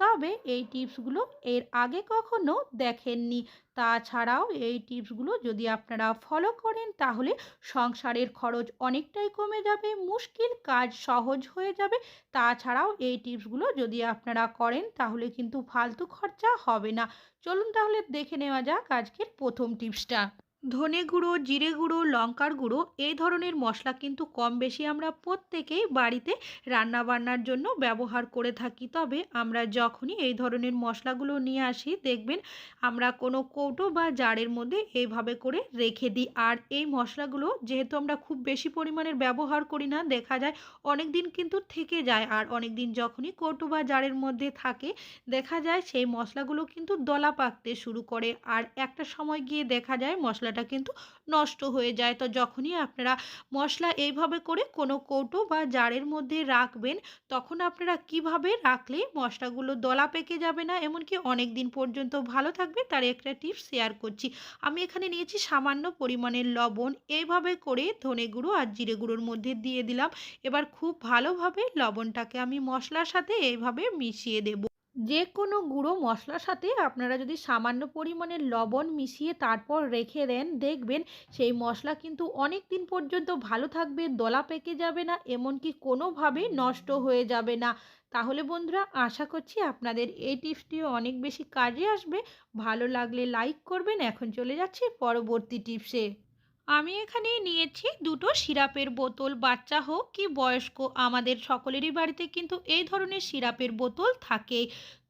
তবে এই টিপসগুলো এর আগে কখনো দেখেননি। তাছাড়াও এই টিপসগুলো যদি আপনারা ফলো করেন, তাহলে সংসারের খরচ অনেকটাই কমে যাবে, মুশকিল কাজ সহজ হয়ে যাবে। তাছাড়াও এই টিপসগুলো যদি আপনারা করেন, তাহলে কিন্তু ফালতু খরচা হবে না। চলুন তাহলে দেখে নেওয়া যাক আজকের প্রথম টিপসটা। ধনে গুঁড়ো, জিরে গুঁড়ো, লঙ্কার গুঁড়ো এই ধরনের মশলা কিন্তু কম বেশি আমরা প্রত্যেকেই বাড়িতে রান্না বান্নার জন্য ব্যবহার করে থাকি। তবে আমরা যখনই এই ধরনের মশলাগুলো নিয়ে আসি, দেখবেন আমরা কোনো কৌটো বা জারের মধ্যে এইভাবে করে রেখে দিই। আর এই মশলাগুলো যেহেতু আমরা খুব বেশি পরিমাণের ব্যবহার করি না, দেখা যায় অনেক দিন কিন্তু থেকে যায়। আর অনেক দিন যখনই কৌটো বা জারের মধ্যে থাকে, দেখা যায় সেই মশলাগুলো কিন্তু দলা পাকতে শুরু করে। আর একটা সময় গিয়ে দেখা যায় মশলাটা কিন্তু নষ্ট হয়ে যায়। তো যখনই আপনারা মশলা এইভাবে করে কোনো কৌটো বা জারের মধ্যে রাখবেন, তখন আপনারা কীভাবে রাখলে মশলাগুলো দলা পেকে যাবে না? এমনকি অনেক দিন পর্যন্ত ভালো থাকবে তার একটা টিপস শেয়ার করছি। আমি এখানে নিয়েছি সামান্য পরিমাণের লবণ। এইভাবে করে ধনে গুঁড়ো আর জিরে গুঁড়োর মধ্যে দিয়ে দিলাম। এবার খুব ভালোভাবে লবণটাকে আমি মশলার সাথে এইভাবে মিশিয়ে দেব। যে কোনো গুঁড়ো মশলার সাথে আপনারা যদি সামান্য পরিমাণের লবণ মিশিয়ে তারপর রেখে দেন, দেখবেন সেই মশলা কিন্তু অনেক দিন পর্যন্ত ভালো থাকবে, দলা পেকে যাবে না, এমনকি কোনোভাবেই নষ্ট হয়ে যাবে না। তাহলে বন্ধুরা, আশা করছি আপনাদের এই টিপসটিও অনেক বেশি কাজে আসবে। ভালো লাগলে লাইক করবেন। এখন চলে যাচ্ছি পরবর্তী টিপসে। আমি এখানে নিয়েছি দুটো সিরাপের বোতল, বাচ্চা হোক কি বয়স্ক, আমাদের সকলেরই বাড়িতে কিন্তু এই ধরনের সিরাপের বোতল থাকে।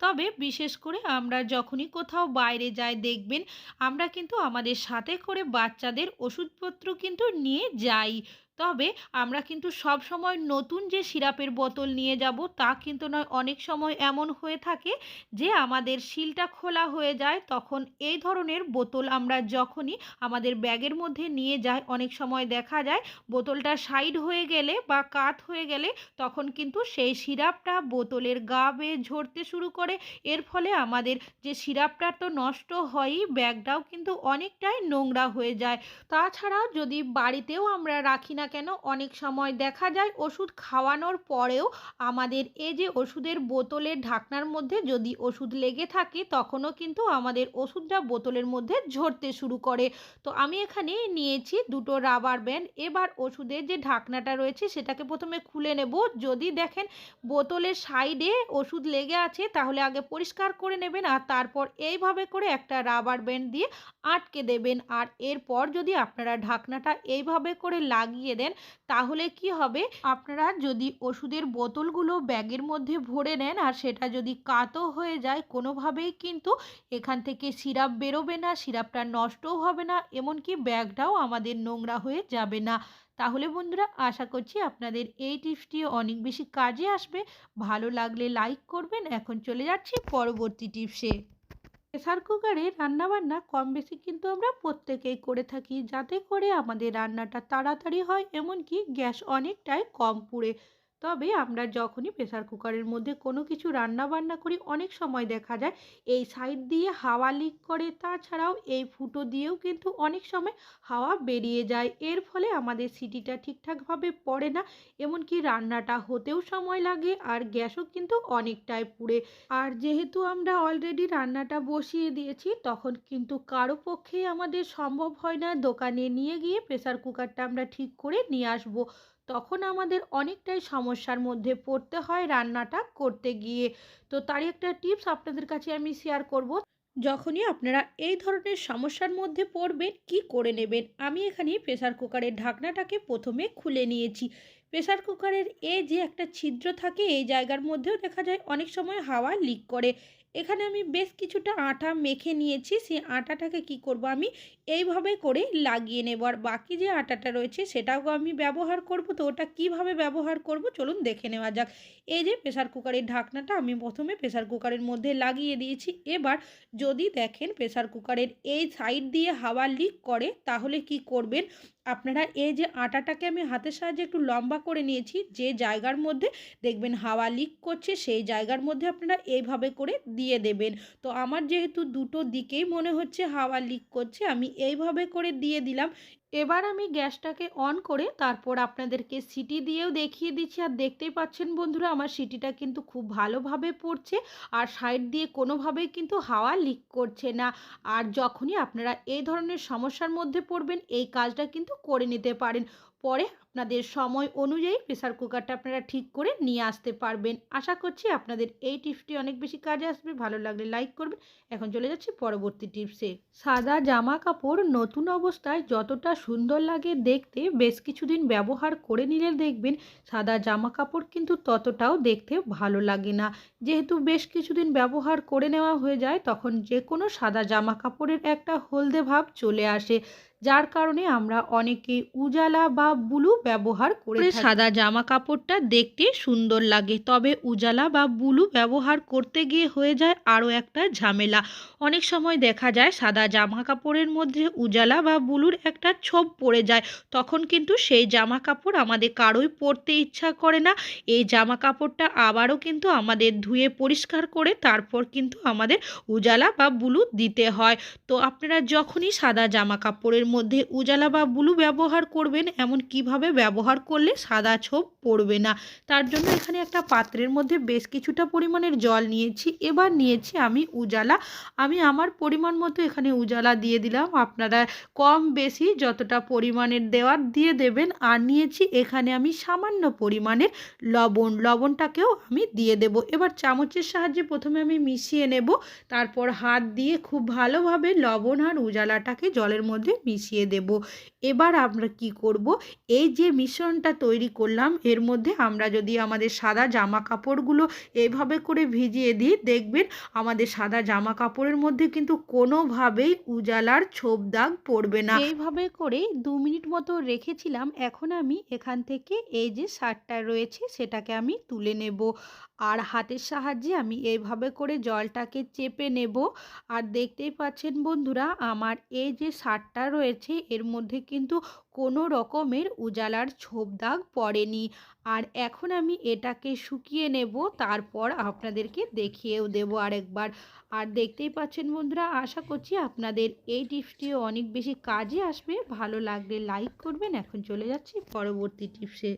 তবে বিশেষ করে আমরা যখনই কোথাও বাইরে যাই দেখবেন, আমরা কিন্তু আমাদের সাথে করে বাচ্চাদের ওষুধপত্র কিন্তু নিয়ে যাই। তবে আমরা কিন্তু সব সময় নতুন যে সিরাপের বোতল নিয়ে যাব, তা কিন্তু নয়। অনেক সময় এমন হয়ে থাকে যে আমাদের শিলটা খোলা হয়ে যায়, তখন এই ধরনের বোতল আমরা যখনই আমাদের ব্যাগের মধ্যে নিয়ে যাই, অনেক সময় দেখা যায় বোতলটা সাইড হয়ে গেলে বা কাত হয়ে গেলে তখন কিন্তু সেই সিরাপটা বোতলের গা বেয়ে ঝরতে শুরু করে। এর ফলে আমাদের যে সিরাপটা তো নষ্ট হয়ই, ব্যাগটাও কিন্তু অনেকটাই নোংরা হয়ে যায়। তাছাড়াও যদি বাড়িতেও আমরা রাখি না কেন? অনেক সময় দেখা যায় ওষুধ খাওয়ানোর পরেও আমাদের এই যে ওষুধের বোতলের ঢাকনার মধ্যে যদি ওষুধ লেগে থাকে, তখনও কিন্তু আমাদের ওষুধটা বোতলের মধ্যে ঝরতে শুরু করে। তো আমি এখানে নিয়েছি দুটো রাবার ব্যান্ড। এবার ওষুধের যে ঢাকনাটা রয়েছে, সেটাকে প্রথমে খুলে নেব। যদি দেখেন বোতলের সাইডে ওষুধ লেগে আছে, তাহলে আগে পরিষ্কার করে নেবেন আর তারপর এইভাবে করে একটা রাবার ব্যান্ড দিয়ে আটকে দেবেন। আর এরপর যদি আপনারা ঢাকনাটা এইভাবে করে লাগিয়ে দেন, তাহলে কি হবে? আপনারা যদি ওষুধের বোতলগুলো ব্যাগের মধ্যে ভরে নেন আর সেটা যদি কাতো হয়ে যায়, কোনোভাবেই কিন্তু এখান থেকে সিরাপ বেরোবে না, সিরাপটা নষ্টও হবে না, এমনকি ব্যাগটাও আমাদের নোংরা হয়ে যাবে না। তাহলে বন্ধুরা, আশা করছি আপনাদের এই টিপসটি অনেক বেশি কাজে আসবে। ভালো লাগলে লাইক করবেন। এখন চলে যাচ্ছি পরবর্তী টিপসে। প্রেসার কুকারে রান্নাবান্না কম বেশি কিন্তু আমরা প্রত্যেকেই করে থাকি। যাতে করে আমাদের রান্নাটা তাড়াতাড়ি হয়, এমনকি গ্যাস অনেকটাই কম পুড়ে। তবে আমরা যখনই প্রেসার কুকারের মধ্যে কোনো কিছু রান্না বান্না করি, অনেক সময় দেখা যায় এই সাইড দিয়ে হাওয়া লিক করে, তাছাড়াও এই ফুটো দিয়েও কিন্তু অনেক সময় হাওয়া বেরিয়ে যায়। এর ফলে আমাদের সিটিটা ঠিকঠাকভাবে পড়ে না, এমনকি রান্নাটা হতেও সময় লাগে আর গ্যাসও কিন্তু অনেকটাই পুড়ে। আর যেহেতু আমরা অলরেডি রান্নাটা বসিয়ে দিয়েছি, তখন কিন্তু কারও পক্ষেই আমাদের সম্ভব হয় না। দোকানে নিয়ে গিয়ে প্রেসার কুকারটা আমরা ঠিক করে নিয়ে আসব। তখন আমাদের অনেকটাই সমস্যার মধ্যে পড়তে হয় রান্নাটা করতে গিয়ে। তো তারই একটা টিপস আপনাদের কাছে আমি শেয়ার করব। যখনই আপনারা এই ধরনের সমস্যার মধ্যে পড়বেন, কি করে নেবেন? আমি এখানে প্রেসার কুকারের ঢাকনাটাকে প্রথমে খুলে নিয়েছি। প্রেসার কুকারের এ যে একটা ছিদ্র থাকে, এই জায়গার মধ্যেও দেখা যায় অনেক সময় হাওয়া লিক করে। এখানে আমি বেশ কিছুটা আটা মেখে নিয়েছি। সেই আটাটাকে কি করব আমি এইভাবে করে লাগিয়ে নেব। আর বাকি যে আটাটা রয়েছে সেটাও আমি ব্যবহার করব। তো ওটা কীভাবে ব্যবহার করব চলুন দেখে নেওয়া যাক। এই যে প্রেসার কুকারের ঢাকনাটা আমি প্রথমে প্রেসার কুকারের মধ্যে লাগিয়ে দিয়েছি। এবার যদি দেখেন প্রেসার কুকারের এই সাইড দিয়ে হাওয়া লিক করে তাহলে কি করবেন? আপনারা এই যে আটাটাকে আমি হাতের সাহায্যে একটু লম্বা করে নিয়েছি। যে জায়গার মধ্যে দেখবেন হাওয়া লিক করছে সেই জায়গার মধ্যে আপনারা এইভাবে করে দিয়ে দেবেন। তো আমার যেহেতু দুটো দিকেই মনে হচ্ছে হাওয়া লিক করছে, আমি এইভাবে করে দিয়ে দিলাম। এবার আমি গ্যাসটাকে অন করে তারপর আপনাদেরকে সিটি দিয়েও দেখিয়ে দিচ্ছি। আর দেখতেই পাচ্ছেন বন্ধুরা, আমার সিটিটা কিন্তু খুব ভালোভাবে পড়ছে আর সাইড দিয়ে কোনোভাবেই কিন্তু হাওয়া লিক করছে না। আর যখনই আপনারা এই ধরনের সমস্যার মধ্যে পড়বেন, এই কাজটা কিন্তু করে নিতে পারেন। পরে আপনাদের সময় অনুযায়ী প্রেসার কুকারটা আপনারা ঠিক করে নিয়ে আসতে পারবেন। আশা করছি আপনাদের এই টিপসটি অনেক বেশি কাজে আসবে। ভালো লাগলে লাইক করবেন। এখন চলে যাচ্ছি পরবর্তী টিপসে সাদা জামা কাপড় নতুন অবস্থায় যতটা সুন্দর লাগে দেখতে, বেশ কিছুদিন ব্যবহার করে নিলে দেখবেন সাদা জামা কাপড় কিন্তু ততটাও দেখতে ভালো লাগে না। যেহেতু বেশ কিছুদিন ব্যবহার করে নেওয়া হয়ে যায়, তখন যে কোনো সাদা জামা কাপড়ের একটা হলদে ভাব চলে আসে। যার কারণে আমরা অনেকে উজালা বা ব্লু ব্যবহার করে সাদা জামা কাপড়টা দেখতে সুন্দর লাগে তবে উজালা বা ব্লু ব্যবহার করতে গিয়ে হয়ে যায় আরও একটা ঝামেলা। অনেক সময় দেখা যায় সাদা জামা কাপড়ের মধ্যে উজালা বা ব্লুর একটা ছোপ পড়ে যায় তখন কিন্তু সেই জামা কাপড় আমাদের কারোই পরতে ইচ্ছা করে না। এই জামা কাপড়টা আবারও কিন্তু আমাদের ধুয়ে পরিষ্কার করে তারপর কিন্তু আমাদের উজালা বা ব্লু দিতে হয়। তো আপনারা যখনই সাদা জামা কাপড়ের মধ্যে উজালা বা ব্লু ব্যবহার করবেন, এমন কীভাবে ব্যবহার করলে সাদা ছোপ পড়বে না? তার জন্য এখানে একটা পাত্রের মধ্যে বেশ কিছুটা পরিমাণের জল নিয়েছি। এবার নিয়েছি আমি উজালা। আমি আমার পরিমাণ মতো এখানে উজালা দিয়ে দিলাম। আপনারা কম বেশি যতটা পরিমাণের দেওয়ার দিয়ে দেবেন। আর নিয়েছি এখানে আমি সামান্য পরিমাণের লবণ। লবণটাকেও আমি দিয়ে দেব। এবার চামচের সাহায্যে প্রথমে আমি মিশিয়ে নেব। তারপর হাত দিয়ে খুব ভালোভাবে লবণ আর উজালাটাকে জলের মধ্যে মিশিয়ে দেব। এবার আমরা কি করব? এই যে মিশ্রণটা তৈরি করলাম, এর মধ্যে আমরা যদি আমাদের সাদা জামা কাপড়গুলো এইভাবে করে ভিজিয়ে দিই, দেখবেন আমাদের সাদা জামা কাপড়ের মধ্যে কিন্তু কোনোভাবেই উজালার ছোপ দাগ পড়বে না। এইভাবে করে দু মিনিট মতো রেখেছিলাম, এখন আমি এখান থেকে এই যে শার্টটা রয়েছে, সেটাকে আমি তুলে নেব। আর হাতের সাহায্যে আমি এইভাবে করে জলটাকে চেপে নেব। আর দেখতেই পাচ্ছেন বন্ধুরা, আমার এই যে শার্টটা রয়েছে, এর মধ্যে কিন্তু কোনো রকমের উজালার ছোপ দাগ পড়েনি। আর এখন আমি এটাকে শুকিয়ে নেব, তারপর আপনাদেরকে দেখিয়েও দেবো আরেকবার। আর দেখতেই পাচ্ছেন বন্ধুরা, আশা করছি আপনাদের এই টিপসটিও অনেক বেশি কাজে আসবে। ভালো লাগলে লাইক করবেন। এখন চলে যাচ্ছি পরবর্তী টিপসে।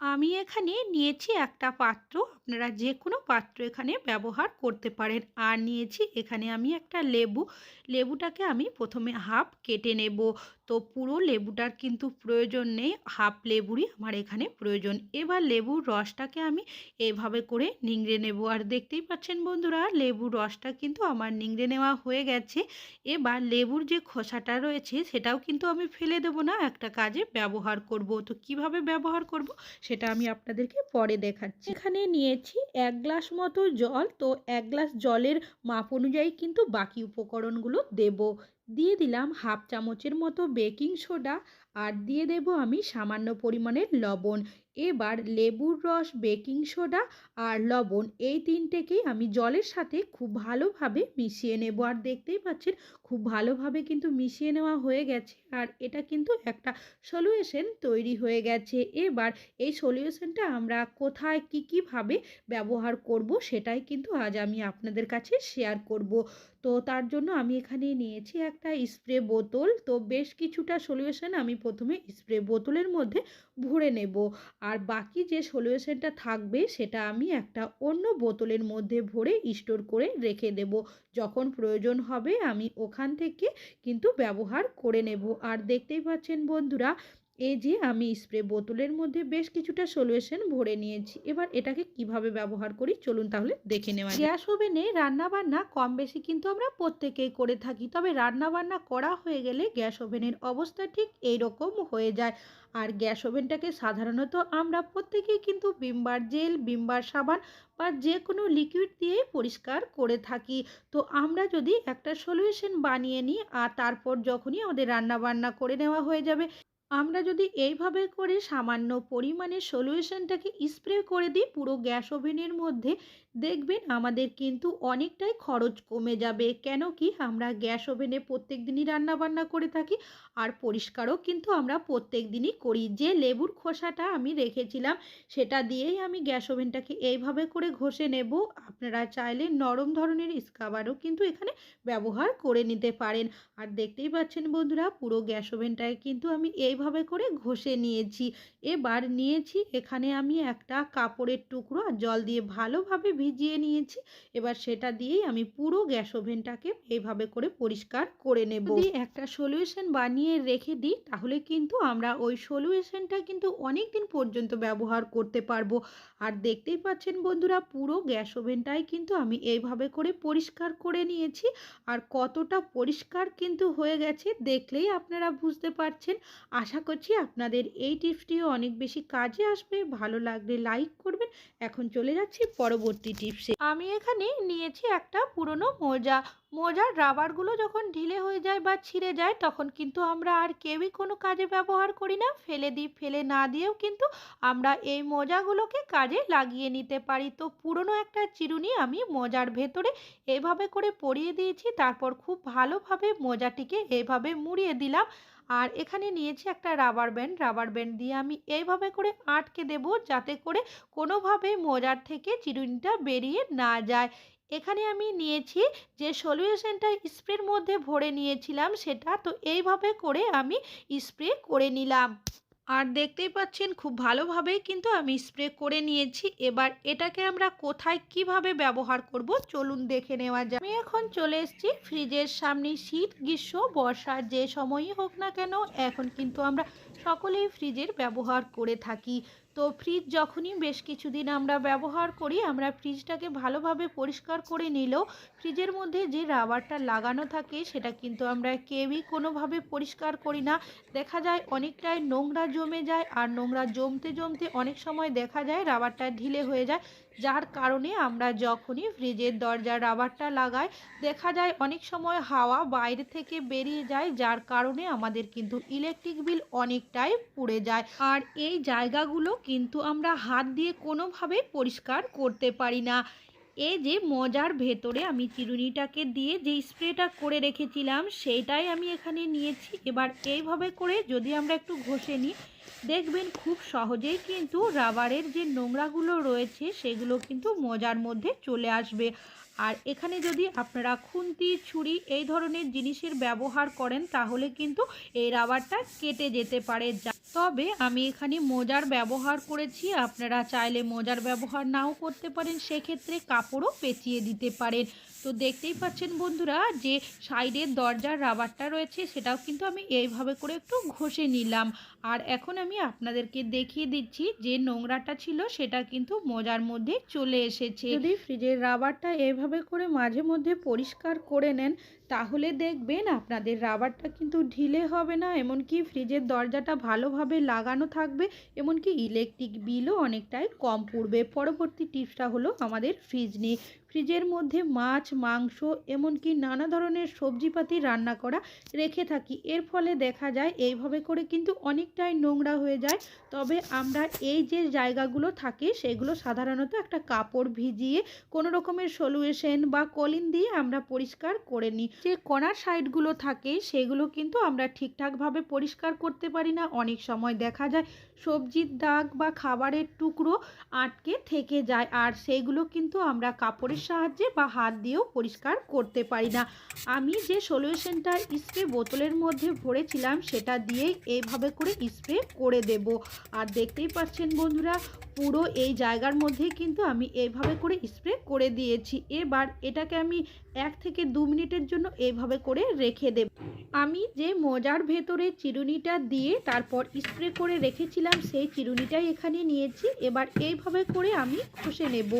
আমি এখানে নিয়েছি একটা পাত্র। আপনারা যে কোনো পাত্র এখানে ব্যবহার করতে পারেন। আর নিয়েছি এখানে আমি একটা লেবু। লেবুটাকে আমি প্রথমে হাফ কেটে নেব। তো পুরো লেবুটার কিন্তু প্রয়োজন নেই। হাফ লেবুরই আমার এখানে প্রয়োজন। এবার লেবুর রসটাকে আমি এভাবে করে নিংড়ে নেব। আর দেখতেই পাচ্ছেন বন্ধুরা, লেবুর রসটা কিন্তু আমার নিংড়ে নেওয়া হয়ে গেছে। এবার লেবুর যে খোসাটা রয়েছে, সেটাও কিন্তু আমি ফেলে দেবো না, একটা কাজে ব্যবহার করব। তো কীভাবে ব্যবহার করব, সেটা আমি আপনাদেরকে পরে দেখাচ্ছি। এখানে নিয়েছি এক গ্লাস মতো জল। তো এক গ্লাস জলের মাপ অনুযায়ী কিন্তু বাকি উপকরণগুলো দেব। দিয়ে দিলাম হাফ চামচের মতো বেকিং সোডা আর দিয়ে দেব আমি সামান্য পরিমাণের লবণ। এবার লেবুর রস, বেকিং সোডা আর লবণ এই তিনটেকেই আমি জলের সাথে খুব ভালোভাবে মিশিয়ে নেব। আর দেখতেই পাচ্ছেন, খুব ভালোভাবে কিন্তু মিশিয়ে নেওয়া হয়ে গেছে। আর এটা কিন্তু একটা সলিউশন তৈরি হয়ে গেছে। এবার এই সলিউশনটা আমরা কোথায়, কী, কীভাবে ব্যবহার করব সেটাই কিন্তু আজ আমি আপনাদের কাছে শেয়ার করব। তো তার জন্য আমি এখানে নিয়েছি একটা স্প্রে বোতল। তো বেশ কিছুটা সলিউশন আমি প্রথমে স্প্রে বোতলের মধ্যে ভরে নেব। আর বাকি যে সলিউশনটা থাকবে, সেটা আমি একটা অন্য বোতলের মধ্যে ভরে স্টোর করে রেখে দেব। যখন প্রয়োজন হবে, আমি ওখান থেকে কিন্তু ব্যবহার করে নেব। আর দেখতেই পাচ্ছেন বন্ধুরা এই যে আমি স্প্রে বোতলের মধ্যে বেশ কিছুটা সলিউশন ভরে নিয়েছি। এবার এটাকে কীভাবে ব্যবহার করি? চলুন তাহলে দেখে নেওয়া গ্যাস ওভেনে রান্না বান্না কম বেশি কিন্তু আমরা প্রত্যেকেই করে থাকি। তবে রান্না বান্না করা হয়ে গেলে গ্যাস ওভেনের অবস্থা ঠিক এই রকম হয়ে যায়। আর গ্যাস ওভেনটাকে সাধারণত আমরা প্রত্যেকেই কিন্তু বিমবার জেল, বিমবার সাবান বা যে কোনো লিকুইড দিয়েই পরিষ্কার করে থাকি। তো আমরা যদি একটা সলিউশন বানিয়ে নিই আর তারপর যখনই আমাদের রান্না বান্না করে নেওয়া হয়ে যাবে আমরা যদি এইভাবে করে সামান্য পরিমাণে সলিউশনটাকে স্প্রে করে দিই পুরো গ্যাস ওভেনের মধ্যে দেখবেন আমাদের কিন্তু অনেকটাই খরচ কমে যাবে। কেন কি আমরা গ্যাস ওভেনে প্রত্যেক দিনই রান্না বান্না করে থাকি আর পরিষ্কারও কিন্তু আমরা প্রত্যেক দিনই করি। যে লেবুর খোসাটা আমি রেখেছিলাম সেটা দিয়েই আমি গ্যাস ওভেনটাকে এইভাবে করে ঘষে নেব। আপনারা চাইলে নরম ধরনের স্কাবারও কিন্তু এখানে ব্যবহার করে নিতে পারেন। আর দেখতেই পাচ্ছেন বন্ধুরা, পুরো গ্যাস ওভেনটায় কিন্তু আমি এইভাবে করে ঘষে নিয়েছি। এবার নিয়েছি এখানে আমি একটা কাপড়ের টুকরো আর জল দিয়ে ভালোভাবে ভিজিয়ে নিয়েছি। এবার সেটা দিয়েই আমি পুরো গ্যাস ওভেনটাকে এইভাবে করে পরিষ্কার করে নেব। যদি একটা সলিউশন বানিয়ে রেখে দিই, তাহলে কিন্তু আমরা ওই সলিউশনটা কিন্তু অনেক দিন পর্যন্ত ব্যবহার করতে পারব। আর দেখতেই পাচ্ছেন বন্ধুরা, পুরো গ্যাস ওভেনটাই কিন্তু আমি এইভাবে করে পরিষ্কার করে নিয়েছি। আর কতটা পরিষ্কার কিন্তু হয়ে গেছে দেখলেই আপনারা বুঝতে পারছেন। আশা করছি আপনাদের এই টিপসটিও অনেক বেশি কাজে আসবে। ভালো লাগলে লাইক করবেন। এখন চলে যাচ্ছি পরবর্তী টিপসে আমি এখানে নিয়েছি একটা পুরনো মোজা। মোজার রাবারগুলো যখন ঢিলে হয়ে যায় বা ছিঁড়ে যায়, তখন কিন্তু আমরা আর কেউই কোনো কাজে ব্যবহার করি না। ফেলে দিই, ফেলে না দিয়েও কিন্তু আমরা এই মোজাগুলোকে কাজে লাগিয়ে নিতে পারি। তো পুরনো একটা চিরুনি আমি মোজার ভেতরে এভাবে করে পরিয়ে দিয়েছি। তারপর খুব ভালোভাবে মোজাটিকে এভাবে মুড়িয়ে দিলাম। আর এখানে নিয়েছি একটা রাবার ব্যান্ড রাবার ব্যান্ড দিয়ে আমি এইভাবে করে আটকে দেব যাতে করে কোনোভাবে মোজার থেকে চিরুনিটা বেরিয়ে না যায়। এখানে আমি নিয়েছি যে সলিউশনটা স্প্রের মধ্যে ভরে নিয়েছিলাম সেটা, তো এইভাবে করে আমি স্প্রে করে নিলাম। আর দেখতেই পাচ্ছেন খুব ভালোভাবেই কিন্তু আমি স্প্রে করে নিয়েছি। এবার এটাকে আমরা কোথায় কীভাবে ব্যবহার করব চলুন দেখে নেওয়া যায় আমি এখন চলে এসেছি ফ্রিজের সামনে শীত, গ্রীষ্ম বর্ষার যে সময়ই হোক না কেন, এখন কিন্তু আমরা সকলেই ফ্রিজের ব্যবহার করে থাকি। তো ফ্রিজ যখনই বেশ কিছুদিন আমরা ব্যবহার করি, আমরা ফ্রিজটাকে ভালোভাবে পরিষ্কার করে নিলেও ফ্রিজের মধ্যে যে রাবারটা লাগানো থাকে, সেটা কিন্তু আমরা কেউই কোনোভাবে পরিষ্কার করি না। দেখা যায় অনেকটাই নোংরা জমে যায়, আর নোংরা জমতে জমতে অনেক সময় দেখা যায় রাবারটা ঢিলে হয়ে যায়। যার কারণে আমরা যখনই ফ্রিজের দরজার রাবারটা লাগাই, দেখা যায় অনেক সময় হাওয়া বাইরে থেকে বেরিয়ে যায়, যার কারণে আমাদের কিন্তু ইলেকট্রিক বিল অনেকটাই পুড়ে যায়। আর এই জায়গাগুলো কিন্তু আমরা হাত দিয়ে কোনোভাবেই পরিষ্কার করতে পারি না। এই যে মজার ভেতরে আমি চিরুনিটাকে দিয়ে যে স্প্রেটা করে রেখেছিলাম সেটাই আমি এখানে নিয়েছি। এবার এইভাবে করে যদি আমরা একটু ঘষে নিই, দেখবেন খুব সহজেই কিন্তু রাবারের যে নোংরাগুলো রয়েছে, সেগুলো কিন্তু মজার মধ্যে চলে আসবে। আর এখানে যদি আপনারা খুন্তি, ছুরি এই ধরনের জিনিসের ব্যবহার করেন, তাহলে কিন্তু এই রাবারটা কেটে যেতে পারে। তবে আমি এখানে মোজার ব্যবহার করেছি। আপনারা চাইলে মোজার ব্যবহার নাও করতে পারেন। সেক্ষেত্রে কাপড়ও পেঁচিয়ে দিতে পারেন। তো দেখতেই পাচ্ছেন বন্ধুরা যে সাইডের দরজার রাবারটা রয়েছে, সেটাও কিন্তু আমি এইভাবে করে একটু ঘষে নিলাম। আর এখন আমি আপনাদেরকে দেখিয়ে দিচ্ছি যে নোংরাটা ছিল, সেটা কিন্তু মজার মধ্যে চলে এসেছে। যদি ফ্রিজের রাবারটা এভাবে করে মাঝে মধ্যে পরিষ্কার করে নেন তাহলে দেখবেন আপনাদের রাবারটা কিন্তু ঢিলে হবে না, এমনকি ফ্রিজের দরজাটা ভালোভাবে লাগানো থাকবে, এমনকি ইলেকট্রিক বিলও অনেকটাই কম পড়বে। পরবর্তী টিপসটা হলো আমাদের ফ্রিজ নিয়ে। ফ্রিজের মধ্যে মাছ, মাংস, এমনকি নানা ধরনের সবজিপাতি রান্না করা রেখে থাকি। এর ফলে দেখা যায় এইভাবে করে কিন্তু অনেকটাই নোংরা হয়ে যায়। তবে আমরা এই যে জায়গাগুলো থাকে, সেগুলো সাধারণত একটা কাপড় ভিজিয়ে কোনো রকমের সলিউশন বা কলিন দিয়ে আমরা পরিষ্কার করে নিই। যে কণার সাইডগুলো থাকে, সেগুলো কিন্তু আমরা ঠিকঠাকভাবে পরিষ্কার করতে পারি না। অনেক সময় দেখা যায় সবজির দাগ বা খাবারের টুকরো আটকে থেকে যায়, আর সেইগুলো কিন্তু আমরা কাপড়ের সাহায্যে বা হাত দিয়েও পরিষ্কার করতে পারি না। আমি যে সলিউশনটা স্প্রে বোতলের মধ্যে ভরেছিলাম, সেটা দিয়েই এইভাবে করে স্প্রে করে দেব। আর দেখতেই পাচ্ছেন বন্ধুরা, পুরো এই জায়গার মধ্যেই কিন্তু আমি এইভাবে করে স্প্রে করে দিয়েছি। এবার এটাকে আমি এক থেকে দু মিনিটের জন্য এইভাবে করে রেখে দেব। আমি যে মজার ভেতরে চিরুনিটা দিয়ে তারপর স্প্রে করে রেখেছিলাম, সেই চিরুনিটাই এখানে নিয়েছি। এবার এইভাবে করে আমি ঘষে নেব।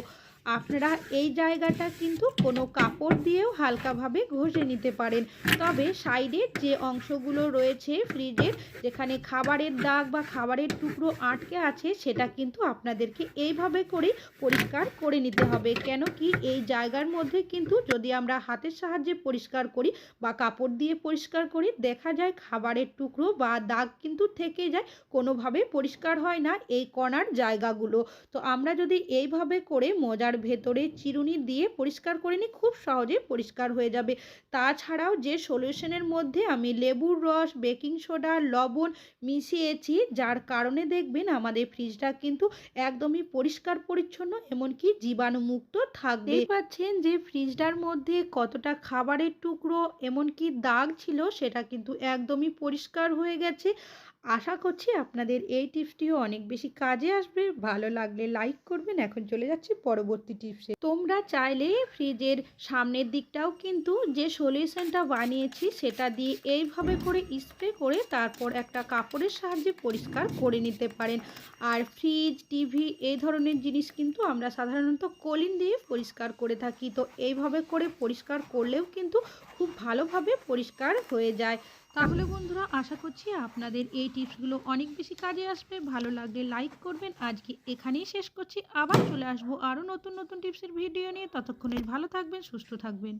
আপনারা এই জায়গাটা কিন্তু কোনো কাপড় দিয়েও হালকাভাবে ঘষে নিতে পারেন। তবে সাইডের যে অংশগুলো রয়েছে ফ্রিজের যেখানে খাবারের দাগ বা খাবারের টুকরো আটকে আছে, সেটা কিন্তু আপনাদেরকে এইভাবে করেই পরিষ্কার করে নিতে হবে। কেন কি এই জায়গার মধ্যে কিন্তু যদি আমরা হাতের সাহায্যে পরিষ্কার করি বা কাপড় দিয়ে পরিষ্কার করি, দেখা যায় খাবারের টুকরো বা দাগ কিন্তু থেকে যায়, কোনোভাবে পরিষ্কার হয় না এই কণার জায়গাগুলো। তো আমরা যদি এইভাবে করে মোজার ভেতরে চিরুনি দিয়ে পরিষ্কার করে নিই খুব সহজে পরিষ্কার হয়ে যাবে। তাছাড়াও যে সলিউশনের মধ্যে আমি লেবুর রস বেকিং সোডা লবণ মিশিয়েছি, যার কারণে দেখবেন আমাদের ফ্রিজটা কিন্তু একদমই পরিষ্কার পরিচ্ছন্ন, এমনকি জীবাণুমুক্ত থাকবে। পাচ্ছেন যে ফ্রিজটার মধ্যে কতটা খাবারের টুকরো, এমনকি দাগ ছিল, সেটা কিন্তু একদমই পরিষ্কার হয়ে গেছে। আশা করছি আপনাদের এই টিপসটিও অনেক বেশি কাজে আসবে। ভালো লাগলে লাইক করবেন। এখন চলে যাচ্ছি পরবর্তী টিপসে। তোমরা চাইলে ফ্রিজের সামনের দিকটাও কিন্তু যে সলিউশনটা বানিয়েছি সেটা দিয়ে এইভাবে করে স্প্রে করে তারপর একটা কাপড়ের সাহায্যে পরিষ্কার করে নিতে পারেন। আর ফ্রিজ টিভি এই ধরনের জিনিস কিন্তু আমরা সাধারণত কলিন দিয়ে পরিষ্কার করে থাকি। তো এইভাবে করে পরিষ্কার করলেও কিন্তু খুব ভালোভাবে পরিষ্কার হয়ে যায়। তাহলে বন্ধুরা, আশা করছি আপনাদের এই টিপসগুলো অনেক বেশি কাজে আসবে। ভালো লাগলে লাইক করবেন। আজকে এখানেই শেষ করছি। আবার চলে আসব আরও নতুন নতুন টিপসের ভিডিও নিয়ে। ততক্ষণের ভালো থাকবেন, সুস্থ থাকবেন।